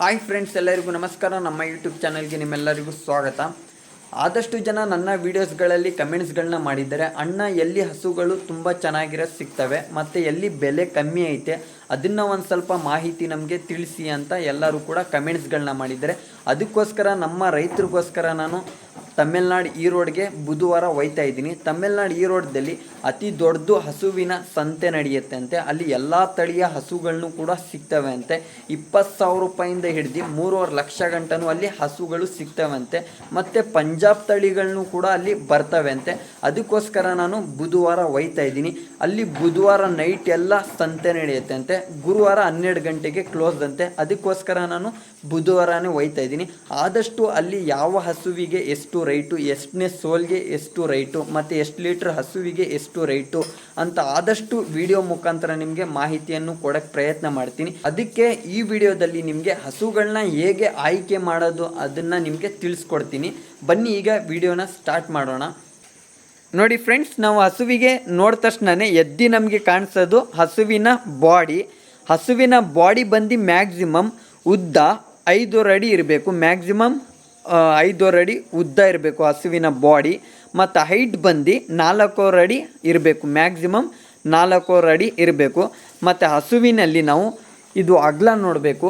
Hi friends ಎಲ್ಲರಿಗೂ ನಮಸ್ಕಾರ. ನಮ್ಮ ಯೂಟ್ಯೂಬ್ ಚಾನಲ್ಗೆ ನಿಮ್ಮೆಲ್ಲರಿಗೂ ಸ್ವಾಗತ. ಆದಷ್ಟು ಜನ ನನ್ನ ವೀಡಿಯೋಸ್ಗಳಲ್ಲಿ ಕಮೆಂಟ್ಸ್ಗಳನ್ನ ಮಾಡಿದ್ದಾರೆ. ಅಣ್ಣ, ಎಲ್ಲಿ ಹಸುಗಳು ತುಂಬ ಚೆನ್ನಾಗಿರೋದು ಸಿಗ್ತವೆ, ಮತ್ತು ಎಲ್ಲಿ ಬೆಲೆ ಕಮ್ಮಿ ಐತೆ, ಅದನ್ನು ಒಂದು ಸ್ವಲ್ಪ ಮಾಹಿತಿ ನಮಗೆ ತಿಳಿಸಿ ಅಂತ ಎಲ್ಲರೂ ಕೂಡ ಕಮೆಂಟ್ಸ್ಗಳನ್ನ ಮಾಡಿದ್ದಾರೆ. ಅದಕ್ಕೋಸ್ಕರ ನಮ್ಮ ರೈತರಿಗೋಸ್ಕರ ನಾನು ತಮಿಳ್ನಾಡು ಈರೋಡ್ಗೆ ಬುಧವಾರ ಒಯ್ತಾ ಇದ್ದೀನಿ. ತಮಿಳ್ನಾಡು ಈರೋಡ್ದಲ್ಲಿ ಅತಿ ದೊಡ್ಡದು ಹಸುವಿನ ಸಂತೆ ನಡೆಯುತ್ತೆ ಅಂತೆ. ಅಲ್ಲಿ ಎಲ್ಲ ತಳಿಯ ಹಸುಗಳನ್ನು ಕೂಡ ಸಿಗ್ತವೆ ಅಂತೆ. ಇಪ್ಪತ್ತು ಸಾವಿರ ರೂಪಾಯಿಂದ ಹಿಡಿದು ಮೂರುವರೆ ಲಕ್ಷ ಗಂಟನೂ ಅಲ್ಲಿ ಹಸುಗಳು ಸಿಗ್ತವಂತೆ ಮತ್ತು ಪಂಜಾಬ್ ತಳಿಗಳನ್ನು ಕೂಡ ಅಲ್ಲಿ ಬರ್ತವೆ ಅಂತೆ. ಅದಕ್ಕೋಸ್ಕರ ನಾನು ಬುಧವಾರ ಒಯ್ತಾ ಇದ್ದೀನಿ. ಅಲ್ಲಿ ಬುಧವಾರ ನೈಟ್ ಎಲ್ಲ ಸಂತೆ ನಡೆಯುತ್ತೆ ಅಂತೆ. ಗುರುವಾರ ಹನ್ನೆರಡು ಗಂಟೆಗೆ ಕ್ಲೋಸ್ ಅಂತೆ. ಅದಕ್ಕೋಸ್ಕರ ನಾನು ಬುಧವಾರನೇ ಒಯ್ತಾ ಇದ್ದೀನಿ. ಆದಷ್ಟು ಅಲ್ಲಿ ಯಾವ ಹಸುವಿಗೆ ಎಷ್ಟು ರೈಟು ಎಷ್ಟನೇ ಸೋಲ್ಗೆ ಎಷ್ಟು ರೈಟು, ಮತ್ತು ಎಷ್ಟು ಲೀಟ್ರ್ ಹಸುವಿಗೆ ಎಷ್ಟು ರೈಟು ಅಂತ ಆದಷ್ಟು ವಿಡಿಯೋ ಮುಖಾಂತರ ನಿಮಗೆ ಮಾಹಿತಿಯನ್ನು ಕೊಡೋಕ್ಕೆ ಪ್ರಯತ್ನ ಮಾಡ್ತೀನಿ. ಅದಕ್ಕೆ ಈ ವಿಡಿಯೋದಲ್ಲಿ ನಿಮಗೆ ಹಸುಗಳನ್ನ ಹೇಗೆ ಆಯ್ಕೆ ಮಾಡೋದು ಅದನ್ನು ನಿಮಗೆ ತಿಳಿಸ್ಕೊಡ್ತೀನಿ. ಬನ್ನಿ ಈಗ ವಿಡಿಯೋನ ಸ್ಟಾರ್ಟ್ ಮಾಡೋಣ. ನೋಡಿ ಫ್ರೆಂಡ್ಸ್, ನಾವು ಹಸುವಿಗೆ ನೋಡಿದ ತಕ್ಷಣನೇ ಎದ್ದಿ ನಮಗೆ ಕಾಣಿಸೋದು ಹಸುವಿನ ಬಾಡಿ. ಹಸುವಿನ ಬಾಡಿ ಬಂದು ಮ್ಯಾಕ್ಸಿಮಮ್ ಉದ್ದ ಐದು ಅಡಿ ಇರಬೇಕು. ಮ್ಯಾಕ್ಸಿಮಮ್ ಐದೂವರೆ ಅಡಿ ಉದ್ದ ಇರಬೇಕು ಹಸುವಿನ ಬಾಡಿ ಮತ್ತು ಹೈಟ್ ಬಂದು ನಾಲ್ಕೂವರೆ ಅಡಿ ಇರಬೇಕು. ಮ್ಯಾಕ್ಸಿಮಮ್ ನಾಲ್ಕೂವರೆ ಅಡಿ ಇರಬೇಕು. ಮತ್ತು ಹಸುವಿನಲ್ಲಿ ನಾವು ಇದು ಅಗ್ಲ ನೋಡಬೇಕು.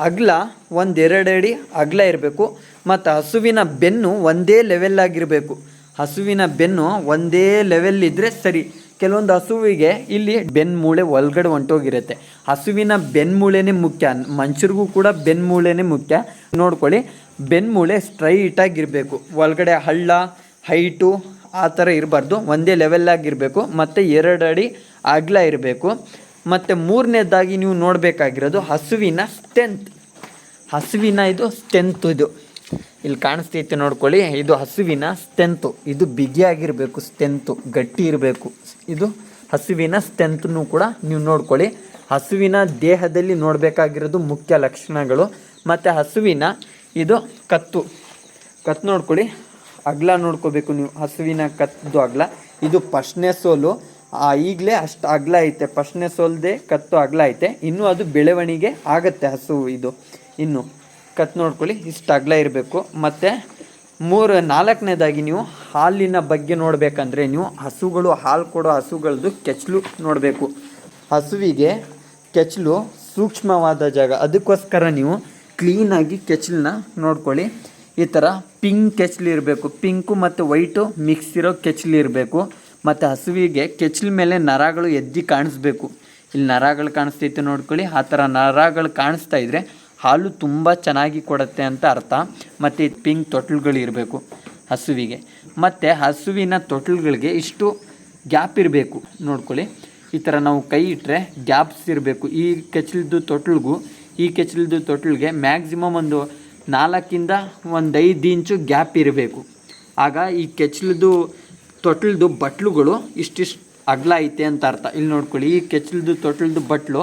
ಅಗ್ಲ ಒಂದೆರಡು ಅಡಿ ಅಗಲ ಇರಬೇಕು. ಮತ್ತು ಹಸುವಿನ ಬೆನ್ನು ಒಂದೇ ಲೆವೆಲ್ ಆಗಿರಬೇಕು. ಹಸುವಿನ ಬೆನ್ನು ಒಂದೇ ಲೆವೆಲ್ ಇದ್ದರೆ ಸರಿ. ಕೆಲವೊಂದು ಹಸುವಿಗೆ ಇಲ್ಲಿ ಬೆನ್ಮೂಳೆ ಒಳಗಡೆ ಹೊಂಟೋಗಿರುತ್ತೆ. ಹಸುವಿನ ಬೆನ್ಮೂಳೆನೇ ಮುಖ್ಯ. ಮನುಷ್ಯರಿಗೂ ಕೂಡ ಬೆನ್ಮೂಳೆನೇ ಮುಖ್ಯ. ನೋಡ್ಕೊಳ್ಳಿ. ಬೆನ್ಮೂಳೆ ಸ್ಟ್ರೈಟಾಗಿರಬೇಕು ಒಳಗಡೆ ಹಳ್ಳ ಹೈಟು ಆ ಥರ ಇರಬಾರ್ದು. ಒಂದೇ ಲೆವೆಲ್ಲಾಗಿರಬೇಕು ಮತ್ತು ಎರಡು ಅಡಿ ಅಗಲ ಇರಬೇಕು. ಮತ್ತು ಮೂರನೇದಾಗಿ ನೀವು ನೋಡಬೇಕಾಗಿರೋದು ಹಸುವಿನ ಸ್ಟ್ರೆಂತ್ ಹಸುವಿನ ಇದು ಸ್ಟ್ರೆಂತ್ ಇದು. ಇಲ್ಲಿ ಕಾಣಿಸ್ತೈತೆ ನೋಡ್ಕೊಳ್ಳಿ. ಇದು ಹಸುವಿನ ಸ್ಟೆಂತು ಇದು ಬಿಗಿಯಾಗಿರಬೇಕು ಸ್ಟೆಂತು ಗಟ್ಟಿ ಇರಬೇಕು. ಇದು ಹಸುವಿನ ಸ್ಟೆಂತನ್ನು ಕೂಡ ನೀವು ನೋಡ್ಕೊಳ್ಳಿ. ಹಸುವಿನ ದೇಹದಲ್ಲಿ ನೋಡಬೇಕಾಗಿರೋದು ಮುಖ್ಯ ಲಕ್ಷಣಗಳು. ಮತ್ತು ಹಸುವಿನ ಇದು ಕತ್ತು. ಕತ್ತು ನೋಡ್ಕೊಳ್ಳಿ. ಅಗ್ಲ ನೋಡ್ಕೋಬೇಕು ನೀವು. ಹಸುವಿನ ಕತ್ತು ಅಗ್ಲ. ಇದು ಫಸ್ಟ್ನೇ ಸೋಲು. ಈಗಲೇ ಅಷ್ಟು ಅಗ್ಲ ಐತೆ. ಫಸ್ಟ್ನೇ ಸೋಲ್ದೆ ಕತ್ತು ಅಗ್ಲ ಐತೆ. ಇನ್ನೂ ಅದು ಬೆಳವಣಿಗೆ ಆಗುತ್ತೆ ಹಸು ಇದು. ಇನ್ನು ಕತ್ತು ನೋಡ್ಕೊಳ್ಳಿ. ಇಷ್ಟು ಅಗಲ ಇರಬೇಕು. ಮತ್ತು ಮೂರು, ನಾಲ್ಕನೇದಾಗಿ ನೀವು ಹಾಲಿನ ಬಗ್ಗೆ ನೋಡಬೇಕಂದ್ರೆ ನೀವು ಹಸುಗಳು, ಹಾಲು ಕೊಡೋ ಹಸುಗಳದ್ದು ಕೆಚ್ಚಲು ನೋಡಬೇಕು. ಹಸುವಿಗೆ ಕೆಚ್ಚಲು ಸೂಕ್ಷ್ಮವಾದ ಜಾಗ. ಅದಕ್ಕೋಸ್ಕರ ನೀವು ಕ್ಲೀನಾಗಿ ಕೆಚ್ಲನ್ನ ನೋಡ್ಕೊಳ್ಳಿ. ಈ ಥರ ಪಿಂಕ್ ಕೆಚ್ಲಿ ಇರಬೇಕು. ಪಿಂಕು ಮತ್ತು ವೈಟು ಮಿಕ್ಸ್ ಇರೋ ಕೆಚ್ಲಿ ಇರಬೇಕು. ಮತ್ತು ಹಸುವಿಗೆ ಕೆಚ್ಲ ಮೇಲೆ ನರಗಳು ಎದ್ದಿ ಕಾಣಿಸ್ಬೇಕು. ಇಲ್ಲಿ ನರಗಳು ಕಾಣಿಸ್ತೈತೆ ನೋಡ್ಕೊಳ್ಳಿ. ಆ ಥರ ನರಗಳು ಕಾಣಿಸ್ತಾ ಇದ್ದರೆ ಹಾಲು ತುಂಬ ಚೆನ್ನಾಗಿ ಕೊಡುತ್ತೆ ಅಂತ ಅರ್ಥ. ಮತ್ತು ಪಿಂಕ್ ತೊಟ್ಲುಗಳು ಇರಬೇಕು ಹಸುವಿಗೆ. ಮತ್ತು ಹಸುವಿನ ತೊಟ್ಲುಗಳಿಗೆ ಇಷ್ಟು ಗ್ಯಾಪ್ ಇರಬೇಕು. ನೋಡ್ಕೊಳ್ಳಿ. ಈ ಥರ ನಾವು ಕೈ ಇಟ್ಟರೆ ಗ್ಯಾಪ್ಸ್ ಇರಬೇಕು. ಈ ಕೆಚ್ಲದ್ದು ತೊಟ್ಲಿಗೂ ಈ ಕೆಚ್ಚಲದ್ದು ತೊಟ್ಲಿಗೆ ಮ್ಯಾಕ್ಸಿಮಮ್ ಒಂದು ನಾಲ್ಕಿಂದ ಒಂದು ಐದು ಇಂಚು ಗ್ಯಾಪ್ ಇರಬೇಕು. ಆಗ ಈ ಕೆಚ್ಚಲದ್ದು ತೊಟ್ಲದ್ದು ಬಟ್ಲುಗಳು ಇಷ್ಟಿಷ್ಟು ಅಗಲ ಐತೆ ಅಂತ ಅರ್ಥ. ಇಲ್ಲಿ ನೋಡ್ಕೊಳ್ಳಿ, ಈ ಕೆಚ್ಚಲದ್ದು ತೊಟ್ಲದು ಬಟ್ಲು,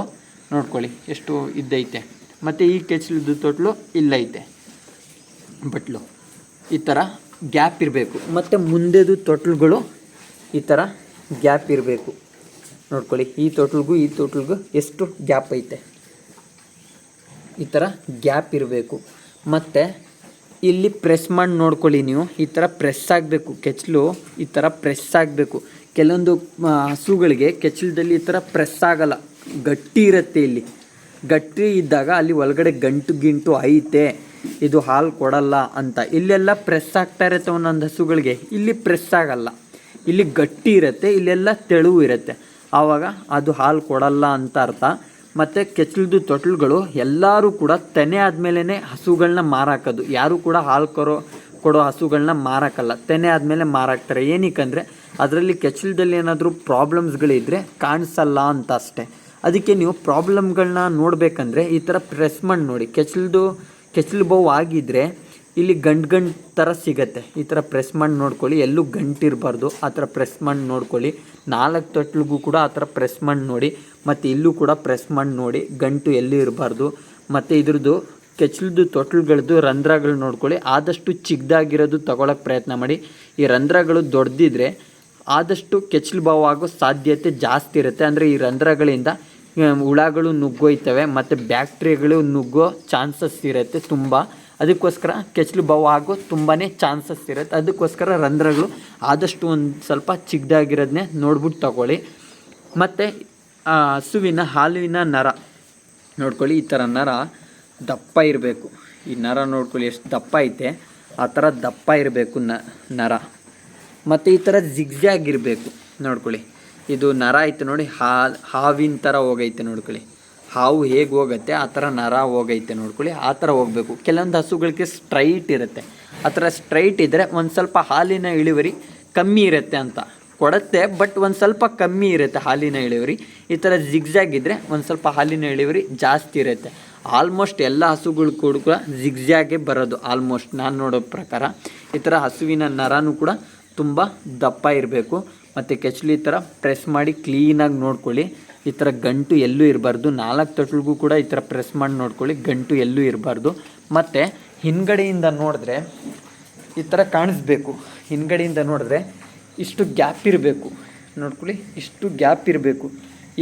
ನೋಡ್ಕೊಳ್ಳಿ ಎಷ್ಟು ಇದ್ದೈತೆ. ಮತ್ತು ಈ ಕೆಚ್ಚಲದ್ದು ತೊಟ್ಲು ಇಲ್ಲೈತೆ. ಬಟ್ಲು, ಈ ಥರ ಗ್ಯಾಪ್ ಇರಬೇಕು. ಮತ್ತು ಮುಂದೆದು ತೊಟ್ಲುಗಳು ಈ ಥರ ಗ್ಯಾಪ್ ಇರಬೇಕು. ನೋಡ್ಕೊಳ್ಳಿ, ಈ ತೊಟ್ಲಿಗೂ ಈ ತೊಟ್ಲಿಗೂ ಎಷ್ಟು ಗ್ಯಾಪ್ ಐತೆ. ಈ ಥರ ಗ್ಯಾಪ್ ಇರಬೇಕು. ಮತ್ತು ಇಲ್ಲಿ ಪ್ರೆಸ್ ಮಾಡಿ ನೋಡ್ಕೊಳ್ಳಿ ನೀವು. ಈ ಥರ ಪ್ರೆಸ್ ಆಗಬೇಕು. ಕೆಚ್ಚಲು ಈ ಥರ ಪ್ರೆಸ್ ಆಗಬೇಕು. ಕೆಲವೊಂದು ಹಸುಗಳಿಗೆ ಕೆಚ್ಚಲದಲ್ಲಿ ಈ ಥರ ಪ್ರೆಸ್ ಆಗಲ್ಲ. ಗಟ್ಟಿ ಇರುತ್ತೆ ಇಲ್ಲಿ. ಗಟ್ಟಿ ಇದ್ದಾಗ ಅಲ್ಲಿ ಒಳಗಡೆ ಗಂಟು ಗಿಂಟು ಐತೆ. ಇದು ಹಾಲು ಕೊಡಲ್ಲ ಅಂತ. ಇಲ್ಲೆಲ್ಲ ಪ್ರೆಸ್ ಆಗ್ತಾ ಇರುತ್ತೆ ಒಂದೊಂದು ಹಸುಗಳಿಗೆ. ಇಲ್ಲಿ ಪ್ರೆಸ್ ಆಗಲ್ಲ. ಇಲ್ಲಿ ಗಟ್ಟಿ ಇರುತ್ತೆ, ಇಲ್ಲೆಲ್ಲ ತೆಳುವು ಇರುತ್ತೆ. ಆವಾಗ ಅದು ಹಾಲು ಕೊಡಲ್ಲ ಅಂತ ಅರ್ಥ. ಮತ್ತು ಕೆಚ್ಚಲದು ತೊಟ್ಲುಗಳು ಎಲ್ಲರೂ ಕೂಡ ತೆನೆ ಆದಮೇಲೆ ಹಸುಗಳನ್ನ ಮಾರಾಕೋದು ಯಾರು ಕೂಡ ಹಾಲು ಕೊರೋ, ಕೊಡೋ ಹಸುಗಳನ್ನ ಮಾರಾಕಲ್ಲ. ತೆನೆ ಆದಮೇಲೆ ಮಾರಾಕ್ತಾರೆ. ಏನಕ್ಕಂದರೆ ಅದರಲ್ಲಿ ಕೆಚ್ಚಲದಲ್ಲಿ ಏನಾದರೂ ಪ್ರಾಬ್ಲಮ್ಸ್ಗಳಿದ್ದರೆ ಕಾಣಿಸಲ್ಲ ಅಂತ ಅಷ್ಟೇ. ಅದಕ್ಕೆ ನೀವು ಪ್ರಾಬ್ಲಮ್ಗಳನ್ನ ನೋಡಬೇಕಂದ್ರೆ ಈ ಥರ ಪ್ರೆಸ್ ಮಾಡಿ ನೋಡಿ. ಕೆಚ್ಚಲ್ದು ಕೆಚ್ಚಲು ಬೋವು ಆಗಿದ್ದರೆ ಇಲ್ಲಿ ಗಂಟು ಗಂಟು ಥರ ಸಿಗತ್ತೆ. ಈ ಥರ ಪ್ರೆಸ್ ಮಾಡಿ ನೋಡ್ಕೊಳ್ಳಿ. ಎಲ್ಲೂ ಗಂಟಿರಬಾರ್ದು ಆ ಥರ ಪ್ರೆಸ್ ಮಾಡಿ ನೋಡ್ಕೊಳ್ಳಿ. ನಾಲ್ಕು ತೊಟ್ಲಿಗೂ ಕೂಡ ಆ ಥರ ಪ್ರೆಸ್ ಮಾಡಿ ನೋಡಿ. ಮತ್ತು ಇಲ್ಲೂ ಕೂಡ ಪ್ರೆಸ್ ಮಾಡಿ ನೋಡಿ. ಗಂಟು ಎಲ್ಲೂ ಇರಬಾರ್ದು. ಮತ್ತು ಇದ್ರದ್ದು ಕೆಚ್ಚಲದ್ದು ತೊಟ್ಲುಗಳದ್ದು ರಂಧ್ರಗಳು ನೋಡ್ಕೊಳ್ಳಿ. ಆದಷ್ಟು ಚಿಕ್ಕದಾಗಿರೋದು ತೊಗೊಳಕ್ಕೆ ಪ್ರಯತ್ನ ಮಾಡಿ. ಈ ರಂಧ್ರಗಳು ದೊಡ್ಡದಿದ್ರೆ ಆದಷ್ಟು ಕೆಚ್ಚಲು ಭಾವ ಆಗೋ ಸಾಧ್ಯತೆ ಜಾಸ್ತಿ ಇರುತ್ತೆ. ಅಂದರೆ ಈ ರಂಧ್ರಗಳಿಂದ ಹುಳಗಳು ನುಗ್ಗೋಯ್ತವೆ. ಮತ್ತು ಬ್ಯಾಕ್ಟ್ರಿಯಾಗಳು ನುಗ್ಗೋ ಚಾನ್ಸಸ್ ಇರುತ್ತೆ ತುಂಬ. ಅದಕ್ಕೋಸ್ಕರ ಕೆಚ್ಚಲು ಬಾವು ಆಗೋ ತುಂಬಾ ಚಾನ್ಸಸ್ ಇರುತ್ತೆ. ಅದಕ್ಕೋಸ್ಕರ ರಂಧ್ರಗಳು ಆದಷ್ಟು ಒಂದು ಸ್ವಲ್ಪ ಚಿಕ್ಕದಾಗಿರೋದನ್ನೇ ನೋಡ್ಬಿಟ್ಟು ತಗೊಳ್ಳಿ. ಮತ್ತು ಹಸುವಿನ ಹಾಲುವಿನ ನರ. ನೋಡ್ಕೊಳ್ಳಿ, ಈ ಥರ ನರ ದಪ್ಪ ಇರಬೇಕು. ಈ ನರ ನೋಡ್ಕೊಳ್ಳಿ, ಎಷ್ಟು ದಪ್ಪ ಐತೆ. ಆ ಥರ ದಪ್ಪ ಇರಬೇಕು ನ, ನರ. ಮತ್ತು ಈ ಥರ ಜಿಗ್ಜಾಗಿರಬೇಕು ನೋಡ್ಕೊಳ್ಳಿ. ಇದು ನರ ಐತೆ ನೋಡಿ ಹಾ ಹಾವಿನ ಥರ ಹೋಗೈತೆ ನೋಡ್ಕೊಳ್ಳಿ. ಹಾವು ಹೇಗೆ ಹೋಗುತ್ತೆ, ಆ ಥರ ನರ ಹೋಗೈತೆ ನೋಡ್ಕೊಳ್ಳಿ, ಆ ಥರ ಹೋಗಬೇಕು. ಕೆಲವೊಂದು ಹಸುಗಳಿಗೆ ಸ್ಟ್ರೈಟ್ ಇರುತ್ತೆ. ಆ ಥರ ಸ್ಟ್ರೈಟ್ ಇದ್ದರೆ ಒಂದು ಸ್ವಲ್ಪ ಹಾಲಿನ ಇಳುವರಿ ಕಮ್ಮಿ ಇರುತ್ತೆ ಅಂತ ಕೊಡುತ್ತೆ ಬಟ್ ಒಂದು ಸ್ವಲ್ಪ ಕಮ್ಮಿ ಇರುತ್ತೆ ಹಾಲಿನ ಇಳುವರಿ. ಈ ಥರ ಜಿಗ್ಜಾಗ್ ಇದ್ದರೆ ಒಂದು ಸ್ವಲ್ಪ ಹಾಲಿನ ಇಳುವರಿ ಜಾಸ್ತಿ ಇರುತ್ತೆ. ಆಲ್ಮೋಸ್ಟ್ ಎಲ್ಲ ಹಸುಗಳು ಕೂಡ ಜಿಗ್ಜಾಗೆ ಬರೋದು ಆಲ್ಮೋಸ್ಟ್ ನಾನು ನೋಡೋ ಪ್ರಕಾರ. ಈ ಥರ ಹಸುವಿನ ನರನೂ ಕೂಡ ತುಂಬ ದಪ್ಪ ಇರಬೇಕು. ಮತ್ತು ಕೆಚ್ಲಿ ಈ ಥರ ಪ್ರೆಸ್ ಮಾಡಿ ಕ್ಲೀನಾಗಿ ನೋಡ್ಕೊಳ್ಳಿ. ಈ ಥರ ಗಂಟು ಎಲ್ಲೂ ಇರಬಾರ್ದು. ನಾಲ್ಕು ತೊಟ್ಲಿಗೂ ಕೂಡ ಈ ಥರ ಪ್ರೆಸ್ ಮಾಡಿ ನೋಡ್ಕೊಳ್ಳಿ, ಗಂಟು ಎಲ್ಲೂ ಇರಬಾರ್ದು. ಮತ್ತು ಹಿಂದ್ಗಡೆಯಿಂದ ನೋಡಿದ್ರೆ ಈ ಥರ ಕಾಣಿಸ್ಬೇಕು. ಹಿಂದ್ಗಡೆಯಿಂದ ನೋಡಿದ್ರೆ ಇಷ್ಟು ಗ್ಯಾಪ್ ಇರಬೇಕು. ನೋಡ್ಕೊಳ್ಳಿ, ಇಷ್ಟು ಗ್ಯಾಪ್ ಇರಬೇಕು.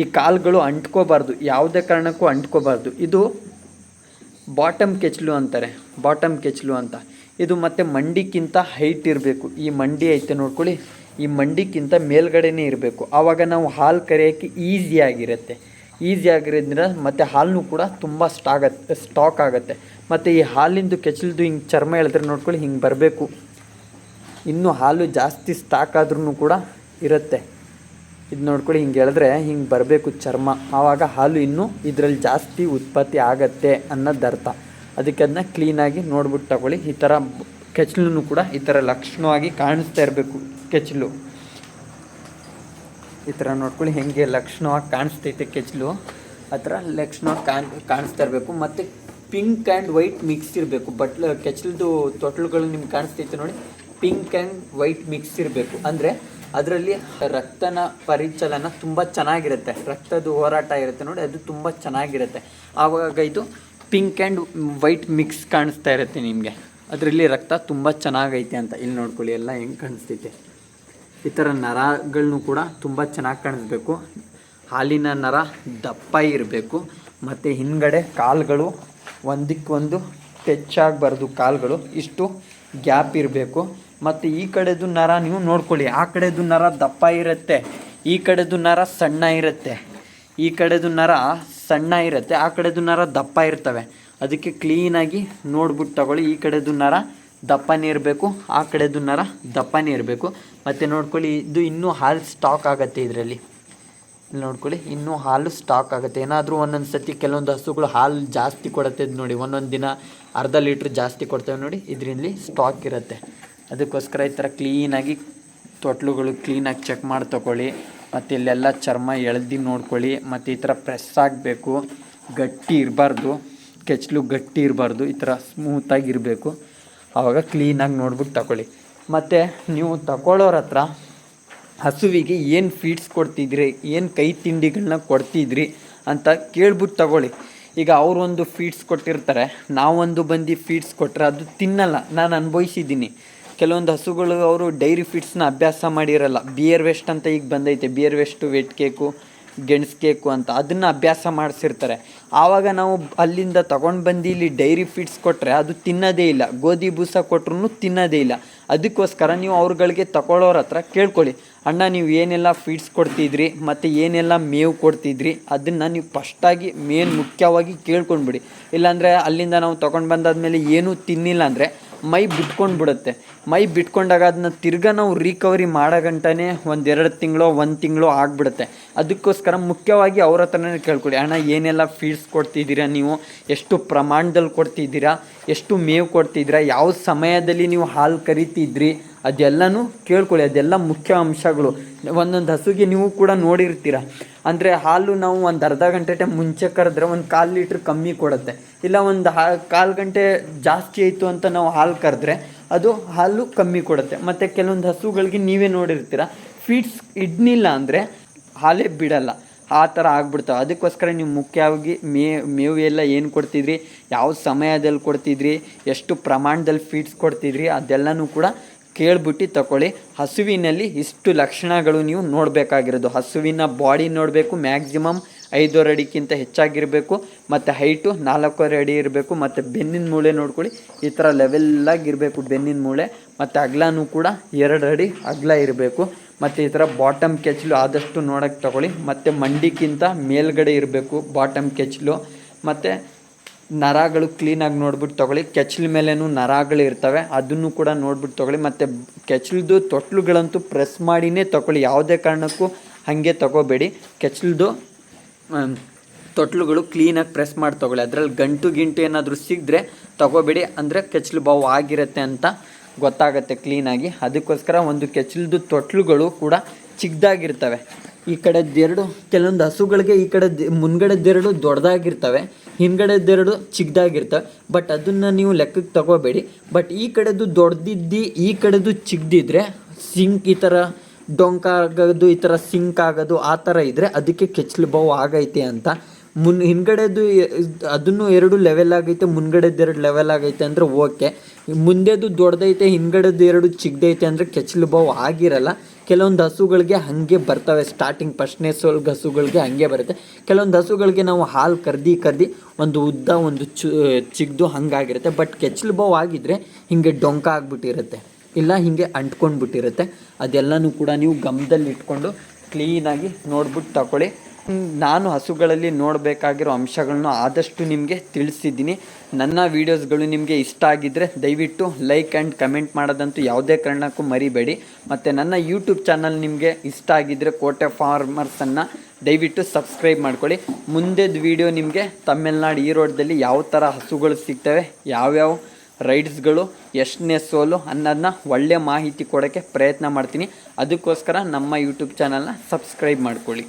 ಈ ಕಾಲುಗಳು ಅಂಟ್ಕೋಬಾರ್ದು, ಯಾವುದೇ ಕಾರಣಕ್ಕೂ ಅಂಟ್ಕೋಬಾರ್ದು. ಇದು ಬಾಟಮ್ ಕೆಚ್ಲು ಅಂತಾರೆ, ಬಾಟಮ್ ಕೆಚ್ಲು ಅಂತ. ಇದು ಮತ್ತು ಮಂಡಿಕ್ಕಿಂತ ಹೈಟ್ ಇರಬೇಕು. ಈ ಮಂಡಿ ಐತೆ ನೋಡ್ಕೊಳ್ಳಿ. ಈ ಮಂಡಿಕ್ಕಿಂತ ಮೇಲ್ಗಡೆನೇ ಇರಬೇಕು. ಆವಾಗ ನಾವು ಹಾಲು ಕರೆಯೋಕ್ಕೆ ಈಸಿ ಆಗಿರುತ್ತೆ. ಈಸಿ ಆಗಿರೋದ್ರಿಂದ ಮತ್ತು ಹಾಲು ಕೂಡ ತುಂಬ ಸ್ಟಾಗತ್ತೆ ಸ್ಟಾಕ್ ಆಗುತ್ತೆ. ಮತ್ತು ಈ ಹಾಲಿಂದು ಕೆಚ್ಚಲ್ದು ಹಿಂಗೆ ಚರ್ಮ ಹೇಳಿದ್ರೆ ನೋಡ್ಕೊಳ್ಳಿ ಹಿಂಗೆ ಬರಬೇಕು. ಇನ್ನೂ ಹಾಲು ಜಾಸ್ತಿ ಸ್ಟಾಕ್ ಆದ್ರೂ ಕೂಡ ಇರುತ್ತೆ. ಇದು ನೋಡ್ಕೊಳ್ಳಿ ಹಿಂಗೆ ಎಳೆದ್ರೆ ಹಿಂಗೆ ಬರಬೇಕು ಚರ್ಮ. ಆವಾಗ ಹಾಲು ಇನ್ನೂ ಇದರಲ್ಲಿ ಜಾಸ್ತಿ ಉತ್ಪತ್ತಿ ಆಗತ್ತೆ ಅನ್ನೋದು ಅರ್ಥ ಅದಕ್ಕೆ ಅದನ್ನ ಕ್ಲೀನಾಗಿ ನೋಡ್ಬಿಟ್ಟು ತಗೊಳ್ಳಿ. ಈ ಥರ ಕೆಚ್ಚಲು ಕೂಡ ಈ ಥರ ಲಕ್ಷಣವಾಗಿ ಕಾಣಿಸ್ತಾ ಇರಬೇಕು, ಕೆಚ್ಚಲು. ಈ ಥರ ನೋಡ್ಕೊಳ್ಳಿ, ಹೆಂಗೆ ಲಕ್ಷಣವಾಗಿ ಕಾಣಿಸ್ತೈತೆ ಕೆಚ್ಚಲು. ಆ ಥರ ಲಕ್ಷಣವಾಗಿ ಕಾಣ್, ಕಾಣಿಸ್ತಾ ಇರಬೇಕು. ಮತ್ತು ಪಿಂಕ್ ಆ್ಯಂಡ್ ವೈಟ್ ಮಿಕ್ಸ್ ಇರಬೇಕು. ಬಟ್ ಕೆಚ್ಚಲದು ತೊಟ್ಲುಗಳು ನಿಮ್ಗೆ ಕಾಣಿಸ್ತೈತೆ ನೋಡಿ. ಪಿಂಕ್ ಆ್ಯಂಡ್ ವೈಟ್ ಮಿಕ್ಸ್ ಇರಬೇಕು. ಅಂದರೆ ಅದರಲ್ಲಿ ರಕ್ತನ ಪರಿಚಲನ ತುಂಬ ಚೆನ್ನಾಗಿರುತ್ತೆ. ರಕ್ತದ ಹೋರಾಟ ಇರುತ್ತೆ ನೋಡಿ, ಅದು ತುಂಬ ಚೆನ್ನಾಗಿರುತ್ತೆ. ಆವಾಗ ಇದು ಪಿಂಕ್ ಆ್ಯಂಡ್ ವೈಟ್ ಮಿಕ್ಸ್ ಕಾಣಿಸ್ತಾ ಇರುತ್ತೆ ನಿಮಗೆ. ಅದರಲ್ಲಿ ರಕ್ತ ತುಂಬ ಚೆನ್ನಾಗೈತೆ ಅಂತ. ಇಲ್ಲಿ ನೋಡ್ಕೊಳ್ಳಿ, ಎಲ್ಲ ಹೆಂಗೆ ಕಾಣಿಸ್ತೈತೆ. ಈ ಥರ ನರಗಳನ್ನು ಕೂಡ ತುಂಬ ಚೆನ್ನಾಗಿ ಕಾಣಿಸ್ಬೇಕು. ಹಾಲಿನ ನರ ದಪ್ಪ ಇರಬೇಕು. ಮತ್ತು ಹಿಂದ್ಗಡೆ ಕಾಲುಗಳು ಒಂದಕ್ಕೊಂದು ಟಚ್ ಆಗಬಾರ್ದು ಕಾಲುಗಳು, ಇಷ್ಟು ಗ್ಯಾಪ್ ಇರಬೇಕು. ಮತ್ತು ಈ ಕಡೆದು ನರ ನೀವು ನೋಡ್ಕೊಳ್ಳಿ, ಆ ಕಡೆದು ನರ ದಪ್ಪ ಇರುತ್ತೆ, ಈ ಕಡೆದು ನರ ಸಣ್ಣ ಇರುತ್ತೆ, ಈ ಕಡೆದು ನರ ಸಣ್ಣ ಇರುತ್ತೆ, ಆ ಕಡೆದು ನರ ದಪ್ಪ ಇರ್ತವೆ. ಅದಕ್ಕೆ ಕ್ಲೀನಾಗಿ ನೋಡ್ಬಿಟ್ಟು ತಗೊಳ್ಳಿ. ಈ ಕಡೆದು ನರ ದಪ್ಪನೇ ಇರಬೇಕು ಆ ಕಡೆದು ನರ ದಪ್ಪನೇ ಇರಬೇಕು ಮತ್ತು ನೋಡ್ಕೊಳ್ಳಿ, ಇದು ಇನ್ನೂ ಹಾಲು ಸ್ಟಾಕ್ ಆಗುತ್ತೆ ಇದರಲ್ಲಿ. ಇಲ್ಲಿ ನೋಡ್ಕೊಳ್ಳಿ, ಇನ್ನೂ ಹಾಲು ಸ್ಟಾಕ್ ಆಗುತ್ತೆ. ಏನಾದರೂ ಒಂದೊಂದು ಸತಿ ಕೆಲವೊಂದು ಹಸುಗಳು ಹಾಲು ಜಾಸ್ತಿ ಕೊಡುತ್ತೆ ನೋಡಿ. ಒಂದೊಂದು ದಿನ ಅರ್ಧ ಲೀಟ್ರ್ ಜಾಸ್ತಿ ಕೊಡ್ತೇವೆ ನೋಡಿ. ಇದರಲ್ಲಿ ಸ್ಟಾಕ್ ಇರುತ್ತೆ. ಅದಕ್ಕೋಸ್ಕರ ಈ ಥರ ಕ್ಲೀನಾಗಿ ತೊಟ್ಲುಗಳು ಕ್ಲೀನಾಗಿ ಚೆಕ್ ಮಾಡಿ ತಗೊಳ್ಳಿ. ಮತ್ತು ಇಲ್ಲೆಲ್ಲ ಚರ್ಮ ಎಳ್ದು ನೋಡ್ಕೊಳ್ಳಿ. ಮತ್ತು ಈ ಥರ ಪ್ರೆಸ್ ಆಗಬೇಕು. ಗಟ್ಟಿ ಇರಬಾರ್ದು. ಕೆಚ್ಚಲು ಗಟ್ಟಿ ಇರಬಾರ್ದು, ಈ ಥರ ಸ್ಮೂತಾಗಿ ಇರಬೇಕು ಆವಾಗ ಕ್ಲೀನಾಗಿ ನೋಡ್ಬಿಟ್ಟು ತಗೊಳ್ಳಿ ಮತ್ತು ನೀವು ತಗೊಳ್ಳೋರ ಹತ್ರ ಹಸುವಿಗೆ ಏನು ಫೀಡ್ಸ್ ಕೊಡ್ತಿದ್ರಿ, ಏನು ಕೈ ತಿಂಡಿಗಳನ್ನ ಕೊಡ್ತಿದ್ರಿ ಅಂತ ಕೇಳ್ಬಿಟ್ಟು ತಗೊಳ್ಳಿ. ಈಗ ಅವರೊಂದು ಫೀಡ್ಸ್ ಕೊಟ್ಟಿರ್ತಾರೆ, ನಾವೊಂದು ಬಂದು ಫೀಡ್ಸ್ ಕೊಟ್ಟರೆ ಅದು ತಿನ್ನಲ್ಲ, ನಾನು ಅನುಭವಿಸಿದ್ದೀನಿ. ಕೆಲವೊಂದು ಹಸುಗಳು ಅವರು ಡೈರಿ ಫೀಡ್ಸ್ನ ಅಭ್ಯಾಸ ಮಾಡಿರಲ್ಲ ಬಿಯರ್ ವೆಸ್ಟ್ ಅಂತ ಈಗ ಬಂದೈತೆ ಬಿಯರ್ ವೆಸ್ಟು ವೆಟ್ ಕೇಕು ಗೆಣಸು ಕೇಕು ಅಂತ ಅದನ್ನು ಅಭ್ಯಾಸ ಮಾಡಿಸಿರ್ತಾರೆ. ಆವಾಗ ನಾವು ಅಲ್ಲಿಂದ ತಗೊಂಡು ಬಂದು ಇಲ್ಲಿ ಡೈರಿ ಫೀಡ್ಸ್ ಕೊಟ್ಟರೆ ಅದು ತಿನ್ನೋದೇ ಇಲ್ಲ. ಗೋಧಿ ಬೂಸ ಕೊಟ್ರು ತಿನ್ನೋದೇ ಇಲ್ಲ. ಅದಕ್ಕೋಸ್ಕರ ನೀವು ಅವ್ರುಗಳಿಗೆ ತಗೊಳ್ಳೋರ ಹತ್ರ ಕೇಳ್ಕೊಳ್ಳಿ. ಅಣ್ಣ, ನೀವು ಏನೆಲ್ಲ ಫೀಡ್ಸ್ ಕೊಡ್ತಿದ್ರಿ ಮತ್ತು ಏನೆಲ್ಲ ಮೇವು ಕೊಡ್ತಿದ್ರಿ? ಅದನ್ನು ನೀವು ಫಸ್ಟಾಗಿ ಮೇನ್ ಮುಖ್ಯವಾಗಿ ಕೇಳ್ಕೊಂಡ್ಬಿಡಿ. ಇಲ್ಲಾಂದರೆ ಅಲ್ಲಿಂದ ನಾವು ತೊಗೊಂಡು ಬಂದಾದ್ಮೇಲೆ ಏನೂ ತಿನ್ನಿಲ್ಲ ಅಂದರೆ ಮೈ ಬಿಟ್ಕೊಂಡು ಬಿಡುತ್ತೆ ಮೈ ಬಿಟ್ಕೊಂಡಾಗ ಅದನ್ನ ತಿರ್ಗಾ ನಾವು ರಿಕವರಿ ಮಾಡೋ ಗಂಟನೇ ಒಂದು ಎರಡು ತಿಂಗಳು, ಒಂದು ತಿಂಗಳು ಆಗಿಬಿಡುತ್ತೆ. ಅದಕ್ಕೋಸ್ಕರ ಮುಖ್ಯವಾಗಿ ಅವ್ರ ಹತ್ರನೇ ಕೇಳ್ಕೊಳ್ಳಿ. ಅಣ್ಣ, ಏನೆಲ್ಲ ಫೀಡ್ಸ್ ಕೊಡ್ತಿದ್ದೀರಾ ನೀವು? ಎಷ್ಟು ಪ್ರಮಾಣದಲ್ಲಿ ಕೊಡ್ತಿದ್ದೀರಾ? ಎಷ್ಟು ಮೇವು ಕೊಡ್ತಿದ್ದೀರಾ? ಯಾವ ಸಮಯದಲ್ಲಿ ನೀವು ಹಾಲು ಕರಿತಿದ್ರಿ? ಅದೆಲ್ಲನೂ ಕೇಳ್ಕೊಳ್ಳಿ, ಅದೆಲ್ಲ ಮುಖ್ಯ ಅಂಶಗಳು. ಒಂದೊಂದು ಹಸುಗೆ ನೀವು ಕೂಡ ನೋಡಿರ್ತೀರ. ಅಂದರೆ ಹಾಲು ನಾವು ಒಂದು ಅರ್ಧ ಗಂಟೆ ಟೈಮ್ ಮುಂಚೆ ಕರೆದ್ರೆ ಒಂದು ಕಾಲು ಲೀಟ್ರ್ ಕಮ್ಮಿ ಕೊಡುತ್ತೆ. ಇಲ್ಲ ಒಂದು ಹಾ, ಕಾಲು ಗಂಟೆ ಜಾಸ್ತಿ ಆಯಿತು ಅಂತ ನಾವು ಹಾಲು ಕರೆದ್ರೆ ಅದು ಹಾಲು ಕಮ್ಮಿ ಕೊಡುತ್ತೆ. ಮತ್ತು ಕೆಲವೊಂದು ಹಸುಗಳಿಗೆ ನೀವೇ ನೋಡಿರ್ತೀರ. ಫೀಡ್ಸ್ ಇಡ್ನಿಲ್ಲ ಅಂದರೆ ಹಾಲೇ ಬಿಡಲ್ಲ. ಆ ಥರ ಆಗ್ಬಿಡ್ತಾವೆ. ಅದಕ್ಕೋಸ್ಕರ ನೀವು ಮುಖ್ಯವಾಗಿ ಮೇ, ಮೇವು ಎಲ್ಲ ಏನು ಕೊಡ್ತಿದ್ರಿ? ಯಾವ ಸಮಯದಲ್ಲಿ ಕೊಡ್ತಿದ್ರಿ? ಎಷ್ಟು ಪ್ರಮಾಣದಲ್ಲಿ ಫೀಡ್ಸ್ ಕೊಡ್ತಿದ್ರಿ? ಅದೆಲ್ಲನೂ ಕೂಡ ಕೇಳ್ಬಿಟ್ಟು ತಗೊಳ್ಳಿ ಹಸುವಿನಲ್ಲಿ ಇಷ್ಟು ಲಕ್ಷಣಗಳು ನೀವು ನೋಡಬೇಕಾಗಿರೋದು. ಹಸುವಿನ ಬಾಡಿ ನೋಡಬೇಕು ಮ್ಯಾಕ್ಸಿಮಮ್ ಐದೂವರೆ ಅಡಿಗಿಂತ ಹೆಚ್ಚಾಗಿರಬೇಕು, ಮತ್ತು ಹೈಟು ನಾಲ್ಕೂವರೆ ಅಡಿ ಇರಬೇಕು, ಮತ್ತು ಬೆನ್ನಿನ ಮೂಳೆ ನೋಡ್ಕೊಳ್ಳಿ. ಈ ಥರ ಲೆವೆಲ್ಲಾಗಿರಬೇಕು ಬೆನ್ನಿನ ಮೂಳೆ, ಮತ್ತು ಅಗ್ಲನೂ ಕೂಡ ಎರಡು ಅಡಿ ಅಗ್ಲ ಇರಬೇಕು. ಮತ್ತು ಈ ಥರ ಬಾಟಮ್ ಕೆಚ್ಲು ಆದಷ್ಟು ನೋಡೋಕ್ಕೆ ತಗೊಳ್ಳಿ. ಮತ್ತು ಮಂಡಿಕ್ಕಿಂತ ಮೇಲ್ಗಡೆ ಇರಬೇಕು ಬಾಟಮ್ ಕೆಚ್ಲು ಮತ್ತು ನರಗಳು ಕ್ಲೀನಾಗಿ ನೋಡ್ಬಿಟ್ಟು ತೊಗೊಳ್ಳಿ. ಕೆಚ್ಚಲ ಮೇಲೇನು ನರಗಳು ಇರ್ತವೆ. ಅದನ್ನು ಕೂಡ ನೋಡ್ಬಿಟ್ಟು ತೊಗೊಳ್ಳಿ. ಮತ್ತು ಕೆಚ್ಲದ್ದು ತೊಟ್ಲುಗಳಂತೂ ಪ್ರೆಸ್ ಮಾಡಿನೇ ತೊಗೊಳ್ಳಿ. ಯಾವುದೇ ಕಾರಣಕ್ಕೂ ಹಾಗೆ ತಗೋಬೇಡಿ. ಕೆಚ್ಲದ್ದು ತೊಟ್ಲುಗಳು ಕ್ಲೀನಾಗಿ ಪ್ರೆಸ್ ಮಾಡಿ ತೊಗೊಳ್ಳಿ. ಅದರಲ್ಲಿ ಗಂಟು ಗಿಂಟು ಏನಾದರೂ ಸಿಗದ್ರೆ ತಗೋಬೇಡಿ. ಅಂದರೆ ಕೆಚ್ಲು ಬಾವು ಆಗಿರುತ್ತೆ ಅಂತ ಗೊತ್ತಾಗುತ್ತೆ ಕ್ಲೀನಾಗಿ ಅದಕ್ಕೋಸ್ಕರ ಒಂದು ಕೆಚ್ಲದ್ದು ತೊಟ್ಲುಗಳು ಕೂಡ ಚಿಕ್ಕದಾಗಿರ್ತವೆ ಈ ಕಡೆದೆರಡು ಕೆಲವೊಂದು ಹಸುಗಳಿಗೆ ಈ ಕಡೆ ಮುಂದ್ಗಡೆದ್ದೆರಡು ದೊಡ್ಡದಾಗಿರ್ತವೆ ಹಿಂದ್ಗಡೆದೆರಡು ಚಿಕ್ಕದಾಗಿರ್ತವೆ ಬಟ್ ಅದನ್ನು ನೀವು ಲೆಕ್ಕಕ್ಕೆ ತಗೋಬೇಡಿ. ಬಟ್ ಈ ಕಡೆದು ದೊಡ್ಡದಿದ್ದು, ಈ ಕಡೆದು ಚಿಕ್ಕದಿದ್ರೆ ಸಿಂಕ್ ಈ ಥರ ಡೊಂಕ ಆಗೋದು, ಈ ಥರ ಸಿಂಕ್ ಆಗೋದು, ಆ ಥರ ಇದ್ದರೆ ಅದಕ್ಕೆ ಕೆಚ್ಚಲು ಬಾವು ಆಗೈತೆ ಅಂತ. ಮುನ್ ಹಿಂದ್ಗಡೆದು ಅದನ್ನು ಎರಡು ಲೆವೆಲ್ ಆಗೈತೆ ಎರಡು ಲೆವೆಲ್ ಆಗೈತೆ ಅಂದರೆ ಓಕೆ ಮುಂದೆದು ದೊಡ್ಡದೈತೆ, ಹಿಂದ್ಗಡೆದು ಎರಡು ಚಿಕ್ಕದೈತೆ ಅಂದರೆ ಕೆಚ್ಚಲು ಬಾವು ಆಗಿರಲ್ಲ. ಕೆಲವೊಂದು ಹಸುಗಳಿಗೆ ಹಾಗೆ ಬರ್ತವೆ. ಸ್ಟಾರ್ಟಿಂಗ್ ಫಸ್ಟ್ನೇ ಸೋಲ್ಗೆ ಹಸುಗಳಿಗೆ ಹಾಗೆ ಬರುತ್ತೆ. ಕೆಲವೊಂದು ಹಸುಗಳಿಗೆ ನಾವು ಹಾಲು ಕರ್ದು ಕರ್ದು ಒಂದು ಉದ್ದ, ಒಂದು ಚು, ಚಿಗ್ದು ಹಂಗಾಗಿರುತ್ತೆ. ಬಟ್ ಕೆಚ್ಚಲು ಬಾವು ಆಗಿದ್ರೆ ಹಿಂಗೆ ಡೊಂಕ ಆಗಿಬಿಟ್ಟಿರುತ್ತೆ. ಇಲ್ಲ ಹೀಗೆ ಅಂಟ್ಕೊಂಡ್ಬಿಟ್ಟಿರುತ್ತೆ. ಅದೆಲ್ಲನೂ ಕೂಡ ನೀವು ಗಮನದಲ್ಲಿ ಇಟ್ಕೊಂಡು ಕ್ಲೀನಾಗಿ ನೋಡ್ಬಿಟ್ಟು ತಗೊಳ್ಳಿ ನಾನು ಹಸುಗಳಲ್ಲಿ ನೋಡಬೇಕಾಗಿರೋ ಅಂಶಗಳನ್ನು ಆದಷ್ಟು ನಿಮಗೆ ತಿಳಿಸಿದ್ದೀನಿ. ನನ್ನ ವೀಡಿಯೋಸ್ಗಳು ನಿಮಗೆ ಇಷ್ಟ ಆಗಿದ್ದರೆ ದಯವಿಟ್ಟು ಲೈಕ್ ಆ್ಯಂಡ್ ಕಮೆಂಟ್ ಮಾಡೋದಂತೂ ಯಾವುದೇ ಕಾರಣಕ್ಕೂ ಮರಿಬೇಡಿ. ಮತ್ತು ನನ್ನ ಯೂಟ್ಯೂಬ್ ಚಾನಲ್ ನಿಮಗೆ ಇಷ್ಟ ಆಗಿದ್ದರೆ ಕೋಟೆ ಫಾರ್ಮರ್ಸನ್ನು ದಯವಿಟ್ಟು ಸಬ್ಸ್ಕ್ರೈಬ್ ಮಾಡ್ಕೊಳ್ಳಿ. ಮುಂದೆದು ವಿಡಿಯೋ ನಿಮಗೆ ತಮಿಳ್ನಾಡು ಈರೋಡ್ದಲ್ಲಿ ಯಾವ ಥರ ಹಸುಗಳು ಸಿಗ್ತವೆ, ಯಾವ್ಯಾವ ರೈಡ್ಸ್ಗಳು, ಎಷ್ಟನೇ ಸೋಲು ಅನ್ನೋದನ್ನ ಒಳ್ಳೆಯ ಮಾಹಿತಿ ಕೊಡೋಕ್ಕೆ ಪ್ರಯತ್ನ ಮಾಡ್ತೀನಿ. ಅದಕ್ಕೋಸ್ಕರ ನಮ್ಮ ಯೂಟ್ಯೂಬ್ ಚಾನಲ್ನ ಸಬ್ಸ್ಕ್ರೈಬ್ ಮಾಡ್ಕೊಳ್ಳಿ.